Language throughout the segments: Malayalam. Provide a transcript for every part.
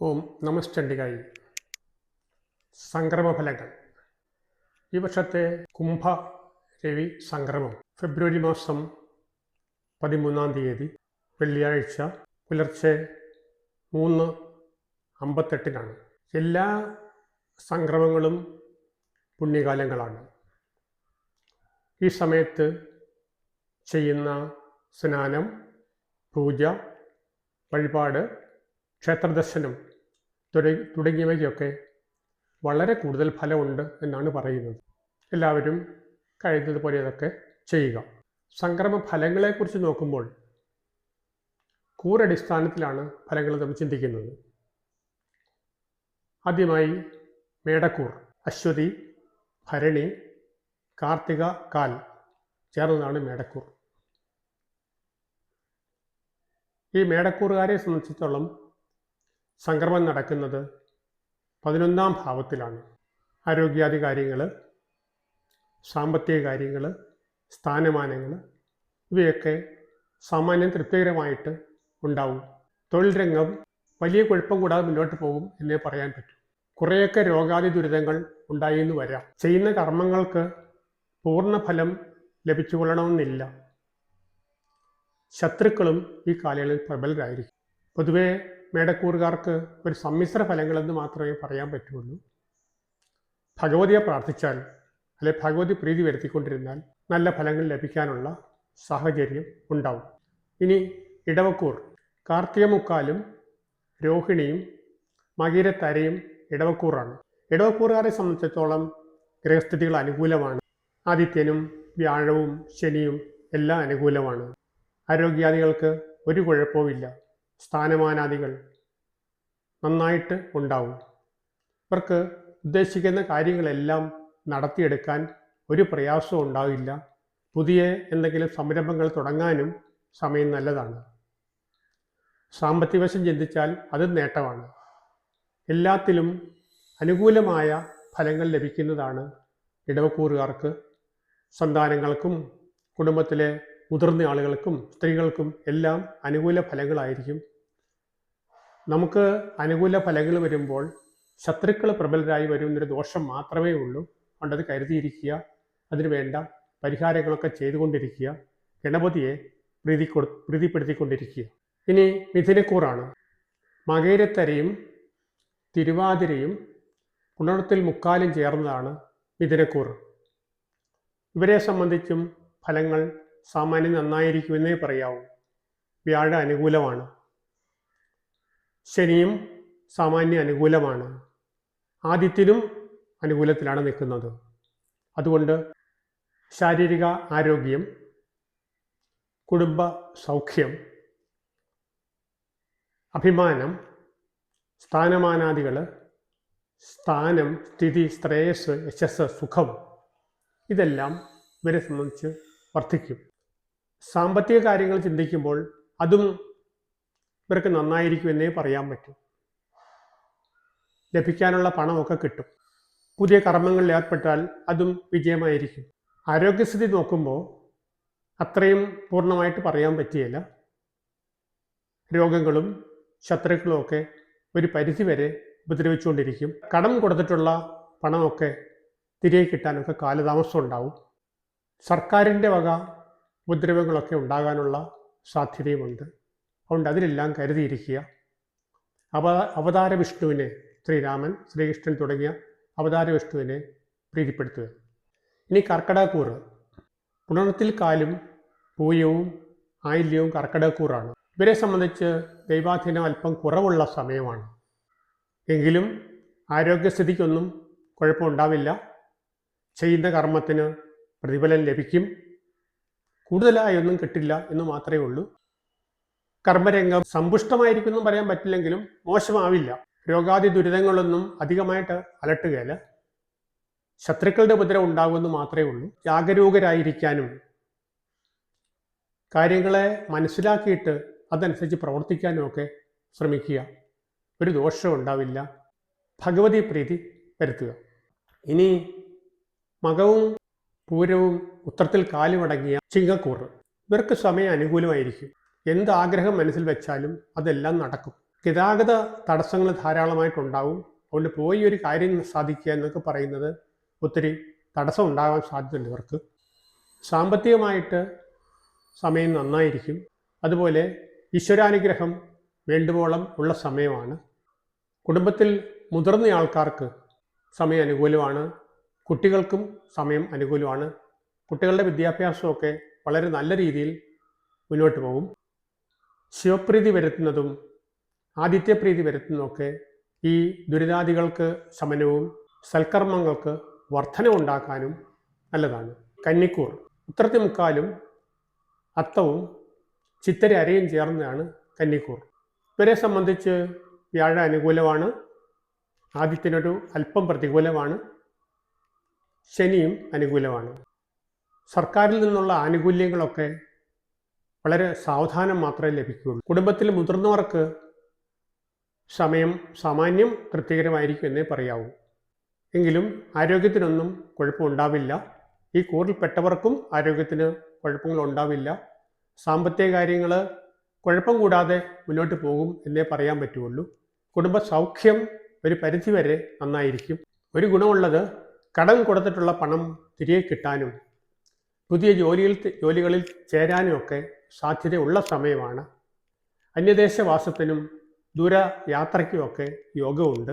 ഓം നമസ്ചണ്ഡികായി സംക്രമഫലങ്ങൾ. ഈ വർഷത്തെ കുംഭ രവി സംക്രമം. ഫെബ്രുവരി മാസം പതിമൂന്നാം തീയതി വെള്ളിയാഴ്ച പുലർച്ചെ മൂന്ന് അമ്പത്തെട്ടിനാണ്. എല്ലാ സംക്രമങ്ങളും പുണ്യകാലങ്ങളാണ്. ഈ സമയത്ത് ചെയ്യുന്ന സ്നാനം പൂജ വഴിപാട് ക്ഷേത്രദർശനം തുടങ്ങി തുടങ്ങിയവയ്ക്കൊക്കെ വളരെ കൂടുതൽ ഫലമുണ്ട് എന്നാണ് പറയുന്നത്. എല്ലാവരും കഴിയുന്നതുപോലെ അതൊക്കെ ചെയ്യുക. സംക്രമ ഫലങ്ങളെക്കുറിച്ച് നോക്കുമ്പോൾ കൂറടിസ്ഥാനത്തിലാണ് ഫലങ്ങൾ നമ്മൾ ചിന്തിക്കുന്നത്. ആദ്യമായി മേടക്കൂർ അശ്വതി ഭരണി കാർത്തിക കാൽ ചേർന്നതാണ് മേടക്കൂർ. ഈ മേടക്കൂറുകാരെ സംബന്ധിച്ചിടത്തോളം സംക്രമം നടക്കുന്നത് പതിനൊന്നാം ഭാവത്തിലാണ്. ആരോഗ്യാദി കാര്യങ്ങൾ സാമ്പത്തിക കാര്യങ്ങൾ സ്ഥാനമാനങ്ങൾ ഇവയൊക്കെ സാമാന്യം തൃപ്തികരമായിട്ട് ഉണ്ടാവും. തൊഴിൽ രംഗം വലിയ കുഴപ്പം കൂടാതെ മുന്നോട്ട് പോകും എന്നേ പറയാൻ പറ്റും. കുറേയൊക്കെ രോഗാദി ദുരിതങ്ങൾ ഉണ്ടായി എന്ന് വരാം. ചെയ്യുന്ന കർമ്മങ്ങൾക്ക് പൂർണ ഫലം ലഭിച്ചുകൊള്ളണമെന്നില്ല. ശത്രുക്കളും ഈ കാലയളവിൽ പ്രബലരായിരിക്കും. പൊതുവെ മേടക്കൂറുകാർക്ക് ഒരു സമ്മിശ്ര ഫലങ്ങളെന്ന് മാത്രമേ പറയാൻ പറ്റുള്ളൂ. ഭഗവതിയെ പ്രാർത്ഥിച്ചാൽ അല്ലെ ഭഗവതി പ്രീതി വരുത്തിക്കൊണ്ടിരുന്നാൽ നല്ല ഫലങ്ങൾ ലഭിക്കാനുള്ള സാഹചര്യം ഉണ്ടാവും. ഇനി ഇടവക്കൂർ. കാർത്തിക മുക്കാലും രോഹിണിയും മകീരത്തരയും ഇടവക്കൂറാണ്. ഇടവക്കൂറുകാരെ സംബന്ധിച്ചിടത്തോളം ഗ്രഹസ്ഥിതികൾ അനുകൂലമാണ്. ആദിത്യനും വ്യാഴവും ശനിയും എല്ലാം അനുകൂലമാണ്. ആരോഗ്യാദികൾക്ക് ഒരു കുഴപ്പവുമില്ല. സ്ഥാനമാനാദികൾ നന്നായിട്ട് ഉണ്ടാവും. ഇവർക്ക് ഉദ്ദേശിക്കുന്ന കാര്യങ്ങളെല്ലാം നടത്തിയെടുക്കാൻ ഒരു പ്രയാസവും ഉണ്ടാവില്ല. പുതിയ എന്തെങ്കിലും സംരംഭങ്ങൾ തുടങ്ങാനും സമയം നല്ലതാണ്. സാമ്പത്തിക വശം ചിന്തിച്ചാൽ അത് നേട്ടമാണ്. എല്ലാത്തിലും അനുകൂലമായ ഫലങ്ങൾ ലഭിക്കുന്നതാണ് ഇടവക്കൂറുകാർക്ക്. സന്താനങ്ങൾക്കും കുടുംബത്തിലെ മുതിർന്ന ആളുകൾക്കും സ്ത്രീകൾക്കും എല്ലാം അനുകൂല ഫലങ്ങളായിരിക്കും നമുക്ക് അനുകൂല ഫലങ്ങൾ വരുമ്പോൾ ശത്രുക്കൾ പ്രബലരായി വരുന്നൊരു ദോഷം മാത്രമേ ഉള്ളൂ. കൊണ്ടത് കരുതിയിരിക്കുക. അതിനുവേണ്ട പരിഹാരങ്ങളൊക്കെ ചെയ്തുകൊണ്ടിരിക്കുക. ഗണപതിയെ പ്രീതി പ്രീതിപ്പെടുത്തിക്കൊണ്ടിരിക്കുക. ഇനി മിഥുനക്കൂറാണ്. മകേരത്തരയും തിരുവാതിരയും പുണർത്തിൽ മുക്കാലും ചേർന്നതാണ് മിഥുനക്കൂർ. ഇവരെ സംബന്ധിച്ചും ഫലങ്ങൾ സാമാന്യം നന്നായിരിക്കുമെന്നേ പറയാവൂ. വ്യാഴ അനുകൂലമാണ്. ശനിയും സാമാന്യ അനുകൂലമാണ്. ആദിത്യനും അനുകൂലത്തിലാണ് നിൽക്കുന്നത്. അതുകൊണ്ട് ശാരീരിക ആരോഗ്യം കുടുംബ സൗഖ്യം അഭിമാനം സ്ഥാനമാനാദികൾ സ്ഥാനം സ്ഥിതി ശ്രേയസ് യശസ് സുഖം ഇതെല്ലാം ഇവരെ സംബന്ധിച്ച് വർദ്ധിക്കും. സാമ്പത്തിക കാര്യങ്ങൾ ചിന്തിക്കുമ്പോൾ അതും ഇവർക്ക് നന്നായിരിക്കുമെന്നേ പറയാൻ പറ്റൂ. ലഭിക്കാനുള്ള പണമൊക്കെ കിട്ടും. പുതിയ കർമ്മങ്ങളിൽ ഏർപ്പെട്ടാൽ അതും വിജയമായിരിക്കും. ആരോഗ്യസ്ഥിതി നോക്കുമ്പോൾ അത്രയും പൂർണമായിട്ട് പറയാൻ പറ്റിയല്ല രോഗങ്ങളും ശത്രുക്കളും ഒക്കെ ഒരു പരിധിവരെ ഉപദ്രവിച്ചുകൊണ്ടിരിക്കും. കടം കൊടുത്തിട്ടുള്ള പണമൊക്കെ തിരികെ കിട്ടാനൊക്കെ കാലതാമസം ഉണ്ടാവും. സർക്കാരിന്റെ വക ഉപദ്രവങ്ങളൊക്കെ ഉണ്ടാകാനുള്ള സാധ്യതയുമുണ്ട്. അതുകൊണ്ട് അതിലെല്ലാം കരുതിയിരിക്കുക. അവ അവതാര വിഷ്ണുവിനെ ശ്രീരാമൻ ശ്രീകൃഷ്ണൻ തുടങ്ങിയ അവതാര വിഷ്ണുവിനെ പ്രീതിപ്പെടുത്തുക. ഇനി കർക്കടകൂർ പുണർത്തിൽ കാലും പൂയവും ആയില്യവും കർക്കടകൂറാണ് ഇവരെ സംബന്ധിച്ച് ദൈവാധീനം അല്പം കുറവുള്ള സമയമാണ്. എങ്കിലും ആരോഗ്യസ്ഥിതിക്കൊന്നും കുഴപ്പമുണ്ടാവില്ല. ചെയ്യുന്ന കർമ്മത്തിന് പ്രതിഫലം ലഭിക്കും. കൂടുതലായൊന്നും കിട്ടില്ല എന്ന് മാത്രമേ ഉള്ളൂ. കർമ്മരംഗം സമ്പുഷ്ടമായിരിക്കുമെന്നും പറയാൻ പറ്റില്ലെങ്കിലും മോശമാവില്ല. രോഗാദി ദുരിതങ്ങളൊന്നും അധികമായിട്ട് അലട്ടുകയില്ല ശത്രുക്കളുടെ ഉപദ്രവം ഉണ്ടാകുമെന്ന് മാത്രമേ ഉള്ളൂ. ജാഗരൂകരായിരിക്കാനും കാര്യങ്ങളെ മനസ്സിലാക്കിയിട്ട് അതനുസരിച്ച് പ്രവർത്തിക്കാനും ഒക്കെ ശ്രമിക്കുക. ഒരു ദോഷവും ഉണ്ടാവില്ല. ഭഗവതി പ്രീതി വരുത്തുക. ഇനി മകവും പൂരവും ഉത്തരത്തിൽ കാലുമടങ്ങിയ ചിങ്ങക്കൂറ്. ഇവർക്ക് സമയം അനുകൂലമായിരിക്കും. എന്ത് ആഗ്രഹം മനസ്സിൽ വെച്ചാലും അതെല്ലാം നടക്കും. ഗതാഗത തടസ്സങ്ങൾ ധാരാളമായിട്ടുണ്ടാവും. അതുകൊണ്ട് പോയി ഒരു കാര്യം സാധിക്കുക എന്നൊക്കെ പറയുന്നത് ഒത്തിരി തടസ്സം ഉണ്ടാകാൻ സാധ്യതയുണ്ട് ഇവർക്ക്. സാമ്പത്തികമായിട്ട് സമയം നന്നായിരിക്കും. അതുപോലെ ഈശ്വരാനുഗ്രഹം വേണ്ടുവോളം ഉള്ള സമയമാണ്. കുടുംബത്തിൽ മുതിർന്ന ആൾക്കാർക്ക് സമയം അനുകൂലമാണ്. കുട്ടികൾക്കും സമയം അനുകൂലമാണ്. കുട്ടികളുടെ വിദ്യാഭ്യാസമൊക്കെ വളരെ നല്ല രീതിയിൽ മുന്നോട്ട് പോകും. ശിവപ്രീതി വരുത്തുന്നതും ആദിത്യപ്രീതി വരുത്തുന്നതൊക്കെ ഈ ദുരിതാദികൾക്ക് ശമനവും സൽക്കർമ്മങ്ങൾക്ക് വർധന ഉണ്ടാക്കാനും നല്ലതാണ്. കന്നിക്കൂർ ഉത്രത്തി മുക്കാലും അത്തവും ചിത്തര അരയും ചേർന്നതാണ് കന്നിക്കൂർ. ഇവരെ സംബന്ധിച്ച് വ്യാഴ അനുകൂലമാണ് ആദിത്യനൊരു അല്പം പ്രതികൂലമാണ് ശനിയും അനുകൂലമാണ്. സർക്കാരിൽ നിന്നുള്ള ആനുകൂല്യങ്ങളൊക്കെ വളരെ സാവധാനം മാത്രമേ ലഭിക്കുകയുള്ളൂ. കുടുംബത്തിൽ മുതിർന്നവർക്ക് സമയം സാമാന്യം തൃപ്തികരമായിരിക്കും എന്നേ പറയാവൂ. എങ്കിലും ആരോഗ്യത്തിനൊന്നും കുഴപ്പമുണ്ടാവില്ല. ഈ കൂറിൽപ്പെട്ടവർക്കും ആരോഗ്യത്തിന് കുഴപ്പങ്ങൾ ഉണ്ടാവില്ല. സാമ്പത്തിക കാര്യങ്ങൾ കുഴപ്പം കൂടാതെ മുന്നോട്ട് പോകും എന്നേ പറയാൻ പറ്റുള്ളൂ കുടുംബ സൗഖ്യം ഒരു പരിധിവരെ നന്നായിരിക്കും. ഒരു ഗുണമുള്ളത് കടം കൊടുത്തിട്ടുള്ള പണം തിരികെ കിട്ടാനും പുതിയ ജോലിയിൽ ജോലികളിൽ ചേരാനുമൊക്കെ സാധ്യതയുള്ള സമയമാണ്. അന്യദേശവാസത്തിനും ദൂരയാത്രയ്ക്കുമൊക്കെ യോഗമുണ്ട്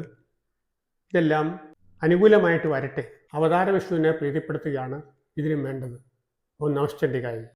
ഇതെല്ലാം അനുകൂലമായിട്ട് വരട്ടെ. അവതാര വിഷ്ണുവിനെ പ്രീതിപ്പെടുത്തുകയാണ് ഇതിനും വേണ്ടത്. ഓം നമശ്ചണ്ഡികായി